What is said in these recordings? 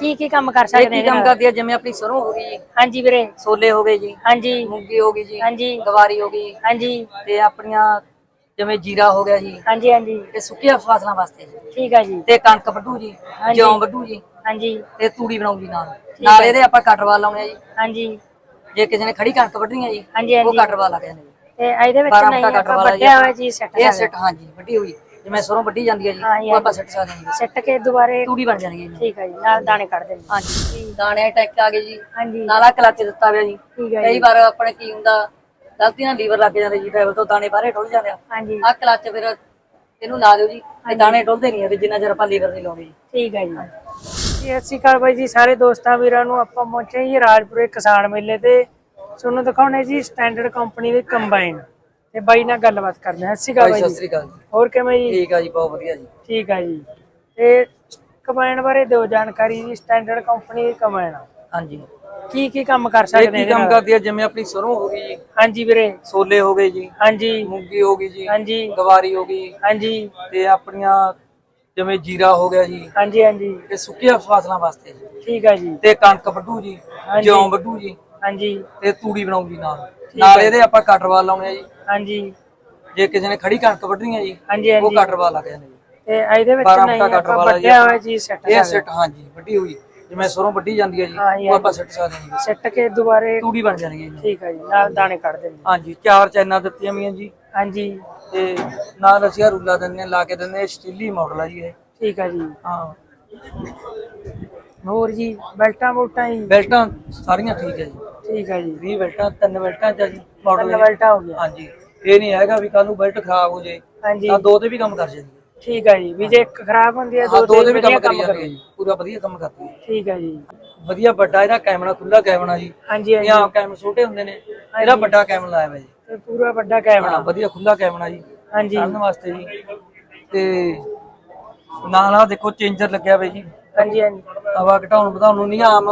ਕੀ ਕੀ ਕੰਮ ਕਰ ਸਕਦੇ ਕੀ ਇਹਦੇ ਕੰਮ? ਕਰਦੀ ਹੈ ਜਿਵੇਂ ਆਪਣੀ ਸਰੋਂ ਹੋ ਗਈ ਜੀ। ਹਾਂਜੀ ਵੀਰੇ। ਛੋਲੇ ਹੋ ਗਏ ਜੀ। ਹਾਂਜੀ। ਮੂੰਗੀ ਹੋ ਗਈ ਜੀ। ਹਾਂਜੀ। ਗਵਾਰੀ ਹੋ ਗਈ। ਹਾਂਜੀ। ਤੇ ਆਪਣੀਆਂ ਜਿਵੇਂ ਜੀਰਾ ਹੋ ਗਿਆ ਜੀ। ਹਾਂਜੀ ਹਾਂਜੀ। ਤੇ ਸੁੱਕੀਆਂ ਫਸਲਾਂ ਵਾਸਤੇ ਜੀ। ਠੀਕ ਹੈ ਜੀ। ਤੇ ਕਣਕ ਵੱਢੂ ਜੀ। ਜੌਂ ਵੱਢੂ ਜੀ। ਹਾਂਜੀ। ਤੇ ਤੂੜੀ ਬਣਾਉ ਜੀ ਨਾਲ ਨਾਲ ਇਹਦੇ ਆਪਾਂ ਕਟਰਵਾਲ ਲਾਉਣੇ ਆ ਜੀ। ਹਾਂਜੀ। ਜੇ ਕਿਸੇ ਨੇ ਖੜੀ ਕਣਕ ਵੱਢਣੀ ਆ ਜੀ ਹਾਂਜੀ ਉਹ ਕਟਰਵਾਲ ਲਾ ਕੇ ਨੇ। ਤੇ ਇਹਦੇ ਵਿੱਚ 12 ਨਹੀਂ ਆਪਾਂ ਆ ਵੱਡਿਆ ਹੋਇਆ ਜੀ ਸੈੱਟ ਇਹ ਸਿੱਟ ਹਾਂਜੀ ਵੱਢੀ ਹੋਈ। ਜਿਵੇਂ ਸਰੋਂ ਵੱਢੀ ਜਾਂਦੀ ਆ ਜੀ ਉਹ ਆਪਾਂ ਸਿੱਟ ਸਕਦੇ ਹਾਂ ਜੀ। ਸੈੱਟ ਕੇ ਦੁਬਾਰੇ ਤੂੜੀ ਬਣ ਜਾਣੀ ਹੈ ਜੀ। ਠੀਕ ਹੈ ਜੀ ਨਾਲ ਦਾਣੇ ਕੱਢ ਦਿੰਦੇ ਹਾਂਜੀ ਦਾਣੇ ਟੈਕ ਆ ਗਏ ਜੀ। ਹਾਂਜੀ ਨਾਲਾ ਕਲੱਚ ਦਿੱਤਾ ਹੋਇਆ ਜੀ। ਠੀਕ ਹੈ ਕਈ ਜੀ। ਵਾਰ ਆਪਣੇ ਕੀ ਹੁੰਦਾ ਗਲਤੀ ਨਾਲ ਲੀਵਰ ਲੱਗ ਜਾਂਦੇ ਜੀ ਡਰਾਈਵਰ ਤੋਂ ਦਾਣੇ ਬਾਹਰੇ ਡੁੱਲ ਜਾਂਦੇ ਆ। ਹਾਂਜੀ ਆ ਕਲੱਚ ਫਿਰ ਇਹਨੂੰ ਲਾ ਦਿਓ ਜੀ ਤੇ ਦਾਣੇ ਡੁੱਲਦੇ ਨਹੀਂ ਹੈਗੇ ਜਿੰਨਾ ਚਿਰ ਆਪਾਂ ਲੀਵਰ ਨਹੀਂ ਲਾਉਂਦੇ ਜੀ। ਠੀਕ ਹੈ ਜੀ। ਜੀ ਅਸੀਂ ਕਾਲ ਬਾਈ ਜੀ ਸਾਰੇ ਦੋਸਤਾਂ ਵੀਰਾਂ ਨੂੰ ਆਪਾਂ ਪਹੁੰਚੇ ਜੀ ਰਾਜਪੁਰੇ ਕਿਸਾਨ ਮੇਲੇ ਤੇ। ਤੁਹਾਨੂੰ ਦਿਖਾਉਣੇ ਜੀ ਸਟੈਂਡਰਡ ਕੰਪਨੀ ਦੇ ਕੰਬਾਈਨ ਤੇ ਬਾਈ ਨਾਲ ਗੱਲਬਾਤ ਕਰਦੇ ਹਾਂ। ਭਾਈ ਬਾਈ ਸਤਿ ਜੀ ਸ੍ਰੀ ਅਕਾਲ ਜੀ। ਹੋਰ ਕਿਵੇਂ ਜੀ? ਠੀਕ ਆ ਜੀ ਬਹੁਤ ਵਧੀਆ ਜੀ। ਠੀਕ ਹੈ ਜੀ। ਤੇ ਕੰਬਾਈਨ ਬਾਰੇ ਦਿਓ ਜਾਣਕਾਰੀ ਜੀ ਸਟੈਂਡਰਡ ਕੰਪਨੀ ਦੀ ਕੰਬਾਈਨ ਹਾਂਜੀ। ਕੀ ਕੀ ਕੰਮ ਕਰ ਸਕਦੇ ਕੀ ਇਹਦੇ ਕੰਮ? ਕਰਦੀ ਹੈ ਜਿਵੇਂ ਆਪਣੀ ਸਰੋਂ ਹੋ ਗਈ ਜੀ। ਹਾਂਜੀ ਵੀਰੇ। ਛੋਲੇ ਹੋ ਗਏ ਜੀ। ਹਾਂਜੀ। ਮੂੰਗੀ ਹੋ ਗਈ ਜੀ। ਹਾਂਜੀ। ਗਵਾਰੀ ਹੋ ਗਈ। ਹਾਂਜੀ। ਤੇ ਆਪਣੀਆਂ ਜਿਵੇਂ ਜੀਰਾ ਹੋ ਗਿਆ ਜੀ। ਹਾਂਜੀ ਹਾਂਜੀ। ਤੇ ਸੁੱਕੀਆਂ ਫਸਲਾਂ ਵਾਸਤੇ ਠੀਕ ਹੈ ਜੀ। ਤੇ ਕਣਕ ਵੱਢੂ ਜੀ। ਜੌਂ ਵੱਢੂ ਜੀ। ਹਾਂਜੀ। ਤੇ ਤੂੜੀ ਬਣਾਉ ਜੀ ਨਾਲ ਨਾਲ ਇਹਦੇ ਆਪਾਂ ਕਟਰਵਾਲ ਲਾਉਣੇ ਆ ਜੀ। ਹਾਂਜੀ। ਜੇ ਕਿਸੇ ਨੇ ਖੜੀ ਕਣਕ ਵੱਢਣੀ ਆ ਜੀ ਹਾਂਜੀ ਉਹ ਕਟਰਵਾਲ ਲੱਗ ਜਾਂਦੇ ਜੀ। ਤੇ ਇਹਦੇ ਵਿੱਚ 12 ਨਹੀਂ ਆਪਾਂ ਆ ਵੱਡਿਆ ਹੋਇਆ ਜੀ ਸੈੱਟ ਇਹ ਸਿੱਟ ਹਾਂਜੀ ਵੱਢੀ ਹੋਈ। ਜਿਵੇਂ ਸਰੋਂ ਵੱਢੀ ਜਾਂਦੀ ਹੈ ਜੀ ਉਹ ਆਪਾਂ ਸਿੱਟ ਸਕਦੇ ਹਾਂ ਸੈੱਟ ਕੇ ਦੁਬਾਰੇ ਤੂੜੀ ਬਣ ਜਾਣੀ ਹੈ ਠੀਕ ਹੈ ਜੀ ਨਾਲ ਦਾਣੇ ਕੱਢ ਦਿੰਦੇ ਹਾਂਜੀ ਚਾਰ ਚੈਨਾਂ ਦਿੱਤੀਆਂ ਵੀਆਂ ਜੀ। ਹਾਂਜੀ। ਤੇ ਨਾਲ ਅਸੀਂ ਰੂਲਾ ਦਿੰਨੇ ਲਾ ਕੇ ਦਿੰਨੇ ਸਟੀਲੀ ਮਾਡਲ ਆ ਜੀ ਇਹ। ਠੀਕ ਹੈ ਜੀ। ਹਾਂ। ਹੋਰ ਜੀ ਬੈਲਟਾਂ ਬੁਲਟਾਂ ਜੀ? ਬੈਲਟਾਂ ਸਾਰੀਆਂ ਠੀਕ ਹੈ ਜੀ। ਠੀਕ ਹੈ ਜੀ। 20 ਬੈਲਟਾਂ ਤਿੰਨ ਬੈਲਟਾਂ ਚ ਮਾਡਲ ਤਿੰਨ ਬੈਲਟਾਂ ਹੋ ਗਿਆ ਹਾਂਜੀ। ਇਹ ਨਹੀਂ ਹੈਗਾ ਵੀ ਕੱਲ ਨੂੰ ਬੈਲਟ ਖਰਾਬ ਹੋ ਜੇ ਹਾਂਜੀ। ਤਾਂ ਦੋ ਤੇ ਵੀ ਕੰਮ ਕਰ ਜਾਂਦੀ ਹੈ। ਠੀਕ ਹੈ ਜੀ। ਵੀ ਜੇ ਇੱਕ ਖਰਾਬ ਹੁੰਦੀ ਹੈ ਹਾਂ ਦੋ ਤੇ ਵੀ ਕੰਮ ਕਰੀ ਜਾਂਦੀ ਹੈ ਕਰੇ। ਜੀ। ਪੂਰਾ ਵਧੀਆ ਕੰਮ ਕਰਦੀ ਹੈ। ਠੀਕ ਹੈ ਜੀ। ਵਧੀਆ ਵੱਡਾ ਇਹਦਾ ਕੈਮਰਾ ਖੁੱਲਾ ਕੈਮਰਾ ਜੀ। ਹਾਂਜੀ ਹਾਂਜੀ। ਜਾਂ ਕੈਮਰਾ ਛੋਟੇ ਹੁੰਦੇ ਨੇ। ਇਹਦਾ ਵੱਡਾ ਕੈਮਰਾ ਲਾਇਆ ਹੋਇਆ ਜੀ। ਤੇ ਪੂਰਾ ਵੱਡਾ ਕੈਮਰਾ। ਵਧੀਆ ਖੁੱਲਾ ਕੈਮਰਾ ਜੀ। ਹਾਂਜੀ। ਚੜਨ ਵਾਸਤੇ ਜੀ। ਤੇ ਨਾਲ ਆ ਦੇਖੋ ਚੇਂਜਰ ਲੱਗਿਆ ਹੋਇਆ ਜੀ। ਹਾਂਜੀ ਹਾਂਜੀ। ਹਵਾ ਘਟਾਉਣ ਵਧਾਉਣ ਨੂੰ ਨਹੀਂ ਆਮ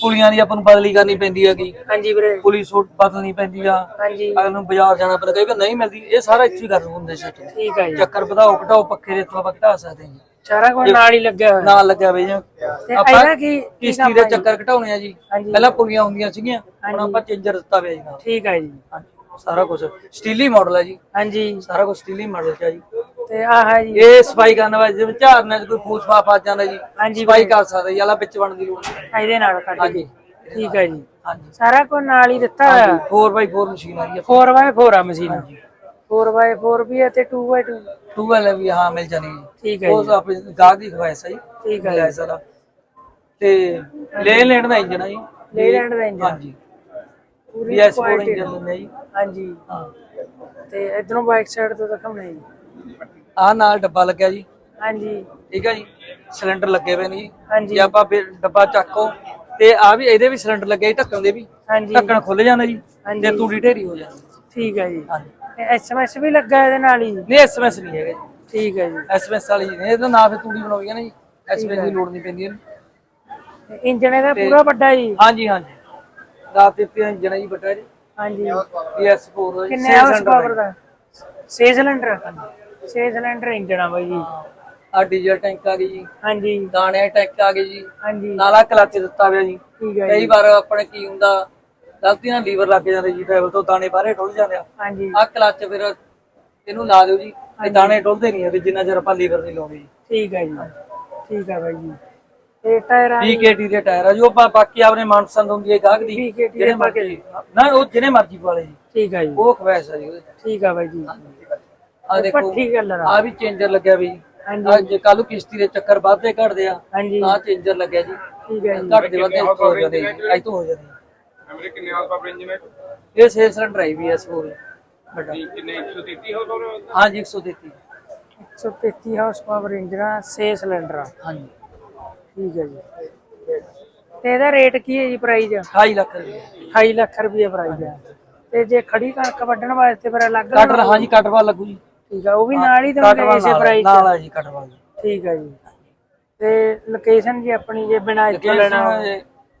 ਪੁਲੀਆਂ ਦੀ ਆਪਾਂ ਨੂੰ ਬਦਲੀ ਕਰਨੀ ਪੈਂਦੀ ਹੈਗੀ। ਹਾਂਜੀ ਵੀਰੇ। ਪੁਲੀ ਸੂਟ ਬਦਲਣੀ ਪੈਂਦੀ ਆ। ਹਾਂਜੀ। ਅਗਰ ਨੂੰ ਬਾਜ਼ਾਰ ਜਾਣਾ ਪੈਂਦਾ ਕਈ ਵਾਰ ਨਹੀਂ ਮਿਲਦੀ। ਇਹ ਸਾਰਾ ਇੱਥੇ ਹੀ ਕਰ ਹੁੰਦੇ ਸੈੱਟ ਠੀਕ ਹੈ ਜੀ। ਚੱਕਰ ਵਧਾਓ ਘਟਾਓ ਪੱਖੇ ਦੇ ਤੋਂ ਆਪਾਂ ਘਟਾ ਸਕਦੇ ਹਾਂ। ਸਾਰਾ ਕੁਝ ਨਾਲ ਹੀ ਲੱਗਿਆ ਹੋਇਆ। ਨਾਲ ਲੱਗਿਆ ਬਈ ਜੀ ਇਹਦਾ ਕੀ ਕਿਸ਼ਤੀ ਦੇ ਹੈ? ਚੱਕਰ ਘਟਾਉਣੇ ਆ ਜੀ। ਪਹਿਲਾਂ ਪੁਲੀਆਂ ਹੁੰਦੀਆਂ ਸੀਗੀਆਂ ਹੁਣ ਆਪਾਂ ਚੇਂਜਰ ਦਿੱਤਾ ਹੋਇਆ ਜੀ ਨਾਲ। ਠੀਕ ਹੈ ਜੀ। ਸਾਰਾ ਕੁਝ ਸਟੀਲੀ ਮਾਡਲ ਹੈ ਜੀ। ਹਾਂਜੀ। ਸਾਰਾ ਕੁਝ ਸਟੀਲੀ ਮਾਡਲ ਚ ਆ ਜੀ। ਤੇ ਆਹ ਹੈ ਜੀ। ਇਹ ਸਫ਼ਾਈ ਕਰਨ ਵਾਸਤੇ ਜਿਵੇਂ ਝਾੜਨੇ ਚ ਕੋਈ ਫੂਸ ਫਾਸ ਆ ਜਾਂਦਾ ਜੀ ਹਾਂਜੀ ਸਫ਼ਾਈ ਕਰ ਸਕਦੇ ਯਾਲਾ ਵਿੱਚ ਵੜਨ ਦੀ ਲੋੜ ਨਹੀਂ। ਇਹਦੇ ਨਾਲ ਕੱਢ ਹਾਂਜੀ। ਠੀਕ ਹੈ ਜੀ। ਹਾਂਜੀ। ਸਾਰਾ ਕੁਝ ਨਾਲ ਹੀ ਦਿੱਤਾ ਹੋਇਆ। 4x4 ਮਸ਼ੀਨ ਆ ਜੀ 4x4 ਆ ਮਸ਼ੀਨ 4x4 ਵੀ ਹੈ ਤੇ 2x2 ਟੂਬਲ ਵੀ ਹਾਂ ਮਿਲ ਜਾਣੀ ਜੀ। ਠੀਕ ਹੈ ਉਹ ਜੀ। ਆਪਣੇ ਗਾਹਕ ਦੀ ਖਵਾਇਸ ਹੈ ਜੀ। ਠੀਕ ਹੈ ਲੈ ਸਾਰਾ ਤੇ ਲੈ ਲੈਣ ਦਾ ਇੰਜਨ ਆ ਜੀ। ਲੈ ਲੈਂਡ ਦਾ ਇੰਜਨ ਹਾਂਜੀ। ਪੂਰੀ BS4 quality ਇੰਜਨ ਦਿੰਦੇ ਆ ਜੀ। ਹਾਂਜੀ। ਹਾਂ। ਤੇ ਇਧਰੋਂ ਬਾਈਕ ਸਾਈਡ ਤੋਂ ਦਿਖਾਉਣਾ ਜੀ। ਆ ਨਾਲ ਡੱਬਾ ਲੱਗਿਆ ਜੀ। ਹਾਂਜੀ। ਠੀਕ ਹੈ ਜੀ। ਸਿਲੰਡਰ ਲੱਗੇ ਹੋਏ ਨੇ ਜੀ। ਹਾਂਜੀ। ਜੇ ਆਪਾਂ ਫਿਰ ਡੱਬਾ ਚੱਕੋ ਤੇ ਆ ਵੀ ਇਹਦੇ ਵੀ ਸਿਲੰਡਰ ਲੱਗੇ ਜੀ ਢੱਕਣ ਦੇ ਵੀ। ਹਾਂਜੀ। ਢੱਕਣ ਖੁੱਲ ਜਾਂਦਾ ਜੀ ਹਾਂਜੀ। ਤੇ ਤੂੜੀ ਢੇਰੀ ਹੋ ਜਾਂਦੀ। ਠੀਕ ਹੈ ਜੀ। ਹਾਂਜੀ। ਤੇ ਐਸਐਮਐਸ ਵੀ ਲੱਗਾ ਇਹਦੇ ਨਾਲ ਹੀ? ਨਹੀਂ ਐਸਐਮਐਸ ਨਹੀਂ ਹੈਗਾ ਜੀ। ਠੀਕ ਹੈ ਜੀ। ਐਸਐਮਐਸ ਵਾਲੀ ਜੀ। ਇਹਦਾ ਨਾਂ ਫਿਰ ਤੂੜੀ ਬਣਾਉਗੀ ਨਾ ਜੀ। ਐਸਐਮਐਸ ਦੀ ਲੋੜ ਨਹੀਂ ਪੈਂਦੀ ਇਹਨੂੰ। ਤੇ ਇੰਜਨ ਇਹਦਾ ਪੂਰਾ ਵੱਡਾ ਜੀ? ਹਾਂਜੀ ਹਾਂਜੀ। ਰਾਤ ਦਿੱਤੀ ਇੰਜਨ ਹੈ ਜੀ ਵੱਡਾ ਜੀ। ਹਾਂਜੀ। PS4 ਕਿੰਨੇ ਹਾਰਸ ਪਾਵਰ ਦਾ? 6 ਸਿਲੰਡਰ? 6 ਸਿਲੰਡਰ ਇੰਜਨ ਆ ਬਾਈ ਜੀ। ਆ ਡੀਜ਼ਲ ਟੈਂਕ ਆ ਗਈ ਜੀ। ਹਾਂਜੀ। ਦਾਣੇ ਟੈਂਕ ਆ ਗਏ ਜੀ। ਹਾਂਜੀ। ਨਾਲਾ ਕਲੱਚ ਦਿੱਤਾ ਹੋਇਆ ਜੀ। ਠੀਕ ਹੈ ਕਈ ਜੀ। ਵਾਰ ਆਪਣੇ ਕੀ ਹੁੰਦਾ ਗਲਤੀ ਨਾਲ ਲੀਵਰ ਲੱਗ ਜਾਂਦੇ ਜੀ ਡਰਾਈਵਰ ਤੋਂ ਦਾਣੇ ਬਾਹਰੇ ਡੁੱਲ ਜਾਂਦੇ ਆ। ਹਾਂਜੀ। ਆ ਕਲੱਚ ਫਿਰ ਇਹਨੂੰ ਲਾ ਦਿਓ ਜੀ ਇਹ ਦਾਣੇ ਡੁੱਲਦੇ ਨਹੀਂ ਹੈਗੇ ਜਿੰਨਾ ਚਿਰ ਆਪਾਂ ਲੀਵਰ ਨਹੀਂ ਲਾਉਂਦੇ ਜੀ। ਠੀਕ ਹੈ ਜੀ। ਠੀਕ ਹੈ ਬਾਈ ਜੀ। ਤੇ ਟਾਇਰਾਂ ਦੀ ਪੀਕੇਟੀ ਦੇ ਟਾਇਰ ਆ ਜੋ ਆਪਾਂ ਬਾਕੀ ਆਪਣੇ ਮਨਪਸੰਦ ਹੁੰਦੀ ਹੈ ਗਾਹਕ ਦੀ। PKT ਜਿਹੜੇ ਦੇ ਪਾ ਮਰਜ਼ੀ ਨਾ ਉਹ ਜਿਹਨੇ ਮਰਜ਼ੀ ਪਾਲੇ ਜੀ। ਠੀਕ ਹੈ ਜੀ। ਉਹ ਖਵੈਸ ਆ ਜੀ ਉਹਦੇ ਠੀਕ ਹੈ ਬਾਈ ਜੀ। ਆ ਦੇਖੋ ਪੱਠੀ ਕਲਰ ਆ। ਆ ਵੀ ਚੇਂਜਰ ਲੱਗਿਆ ਵੀ। ਹਾਂਜੀ। ਆ ਜੇ ਕੱਲੂ ਕਿਸ਼ਤੀ ਦੇ ਚੱਕਰ ਵੱਧਦੇ ਘਟਦੇ ਆ ਹਾਂਜੀ। ਆ ਚੇਂਜਰ ਲੱਗਿਆ ਜੀ। ਠੀਕ ਹੈ ਜੀ। ਘਟਦੇ ਵੱਧਦੇ ਇੱਥੋਂ ਹੋ ਜਾਂਦੇ ਜੀ, ਇੱਥੋਂ ਹੋ ਜਾਂਦੇ ਐਮਰੇ ਕਿੰਨੇ ਹਾਲ ਪਾਵਰ ਇੰਜਨ ਹੈ? ਇਹ 6 ਸਿਲੰਡਰ ਹੈ ਵੀ ਐਸ ਹੋਰ ਵੱਡਾ। ਕਿੰਨੇ? 133 ਹਾਲ ਪਾਵਰ ਹਾਂਜੀ 133 133 ਹਾਰਸ ਪਾਵਰ ਇੰਜਨ ਆ 6 ਸਿਲੰਡਰ ਹਾਂਜੀ। ਠੀਕ ਹੈ ਜੀ। ਤੇ ਇਹਦਾ ਰੇਟ ਕੀ ਹੈ ਜੀ ਪ੍ਰਾਈਸ 28 ਲੱਖ ਰੁਪਏ। 28 ਲੱਖ ਰੁਪਏ ਪ੍ਰਾਈਸ ਹੈ ਤੇ ਜੇ ਖੜੀ ਕਣਕ ਵੱਢਣ ਵਾਸਤੇ ਫਿਰ ਅਲੱਗ ਕਟਰ ਹਾਂਜੀ ਕਟਰਵਾ ਲੱਗੂ ਜੀ। ਠੀਕ ਆ ਉਹ ਵੀ ਨਾਲ ਹੀ ਕਟਰਵਾ ਇਸੇ ਪ੍ਰਾਈਸ ਨਾਲ ਆ ਜੀ ਕਟਰਵਾ ਠੀਕ ਹੈ ਜੀ। ਤੇ ਲੋਕੇਸ਼ਨ ਜੀ ਆਪਣੀ ਜੇ ਬਿਨਾਂ ਇੱਥੋਂ ਲੈਣਾ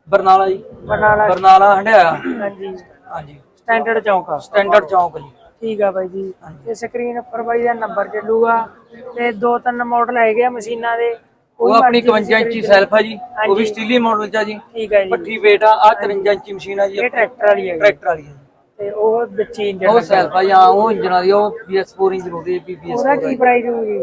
ਬਰਨਾਲਾ ਜੀ। ਬਰਨਾਲਾ ਬਰਨਾਲਾ ਹੰਡਿਆ ਹਾਂਜੀ। ਹਾਂਜੀ। ਸਟੈਂਡਰਡ ਚੌਂਕ ਆ। ਸਟੈਂਡਰਡ ਚੌਂਕ ਜੀ। ਠੀਕ ਆ ਬਾਈ ਜੀ। ਤੇ ਸਕਰੀਨ ਉੱਪਰ ਬਾਈ ਦਾ ਨੰਬਰ ਚੱਲੂਗਾ। ਤੇ ਦੋ ਤਿੰਨ ਮਾਡਲ ਹੈਗੇ ਆ ਮਸ਼ੀਨਾਂ ਦੇ। ਉਹ ਆਪਣੀ 51 ਇੰਚੀ ਸੈਲਫ ਆ ਜੀ। ਉਹ। ਵੀ ਸਟੀਲੀ ਮਾਡਲ ਚ ਆ ਜੀ। ਠੀਕ ਹੈ ਜੀ। ਪੱਠੀ ਵੇਟ ਆ ਆ 53 ਇੰਚੀ ਮਸ਼ੀਨ ਆ ਜੀ ਇਹ ਟਰੈਕਟਰ ਵਾਲੀ ਹੈ। ਟਰੈਕਟਰ ਵਾਲੀ ਆ ਤੇ ਉਹ ਵਿੱਚ ਇੰਜਨ ਉਹ ਸੈਲਫ ਆ ਜਾਂ ਉਹ ਇੰਜਨਾਂ ਦੀ ਉਹ BS4 ਇੰਜਨ ਉਹਦੇ ਉਹਦਾ BS4 ਕੀ ਪ੍ਰਾਈਸ ਹੋਊਗੀ?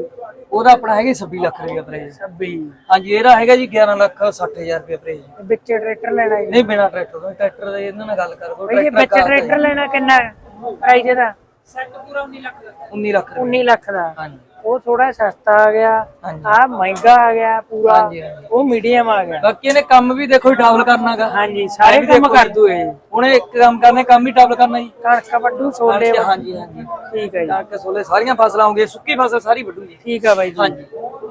ਉਹਦਾ ਆਪਣਾ ਹੈਗਾ 26 ਲੱਖ ਰੁਪਏ ਪ੍ਰਾਈਸ 26 ਹਾਂਜੀ ਇਹਦਾ ਹੈਗਾ ਜੀ 11 ਲੱਖ 60000 ਰੁਪਏ ਪ੍ਰਾਈਸ ਵਿੱਚ ਟਰੈਕਟਰ ਲੈਣਾ ਜੀ। ਨਹੀਂ ਬਿਨਾ ਟਰੈਕਟਰ ਤੋਂ ਟਰੈਕਟਰ ਦੇ ਇਹਨਾਂ ਨਾਲ ਗੱਲ ਕਰ ਦੋ ਇਹ ਵਿੱਚ ਟਰੈਕਟਰ ਲੈਣਾ ਕਿੰਨਾ ਪ੍ਰਾਈਸ ਇਹਦਾ? 19 ਲੱਖ ਰੁਪਏ। 19 ਲੱਖ ਦਾ। ਹਾਂਜੀ। ਉਹ ਥੋੜਾ ਸਸਤਾ ਆ ਗਿਆ। ਆ ਮਹਿੰਗਾ ਆ ਗਿਆ ਪੂਰਾ। ਉਹ ਮੀਡੀਅਮ ਆ ਗਿਆ। ਬਾਕੀ ਇਹਨੇ ਕੰਮ ਵੀ ਦੇਖੋ ਡਬਲ ਕਰਨਾਗਾ। ਹਾਂਜੀ ਸਾਰੇ ਕੰਮ ਕਰ ਦੂ ਇਹ ਉਹਨੇ ਇੱਕ ਕੰਮ ਕਰਨੇ ਕੰਮ ਹੀ ਡਬਲ ਕਰਨਾ ਜੀ। ਕਣਕ ਵੱਡੂ ਛੋਲੇ ਹਾਂਜੀ ਹਾਂਜੀ ਠੀਕ ਹੈ ਜੀ। ਕਣਕ ਸੋਲੇ ਸਾਰੀਆਂ ਫਸਲਾਂ ਹੋਣਗੀਆਂ ਸੁੱਕੀ ਫਸਲ ਸਾਰੀ ਵੱਢੂ ਜੀ। ਠੀਕ ਆ ਬਾਈ ਜੀ। ਹਾਂਜੀ।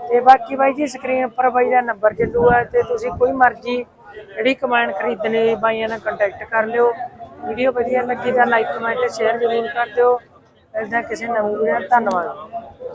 ਤੇ ਬਾਕੀ ਬਾਈ ਜੀ ਸਕਰੀਨ ਉੱਪਰ ਬਾਈ ਦਾ ਨੰਬਰ ਚੱਲੂਗਾ ਤੇ ਤੁਸੀਂ ਕੋਈ ਮਰਜ਼ੀ ਜਿਹੜੀ ਕਮਾਂਡ ਖਰੀਦਣੀ ਬਾਈਆਂ ਨਾਲ ਕੰਟੈਕਟ ਕਰ ਲਿਓ। ਵੀਡੀਓ ਵਧੀਆ ਲੱਗੀ ਤਾਂ ਲਾਈਕ ਕਮੈਂਟ ਸ਼ੇਅਰ ਜ਼ਰੂਰ ਕਰ ਦਿਓ। ਹਾਂ ਕਿਸੇ ਨਵੀਂ ਵੀਡੀਓ। ਧੰਨਵਾਦ।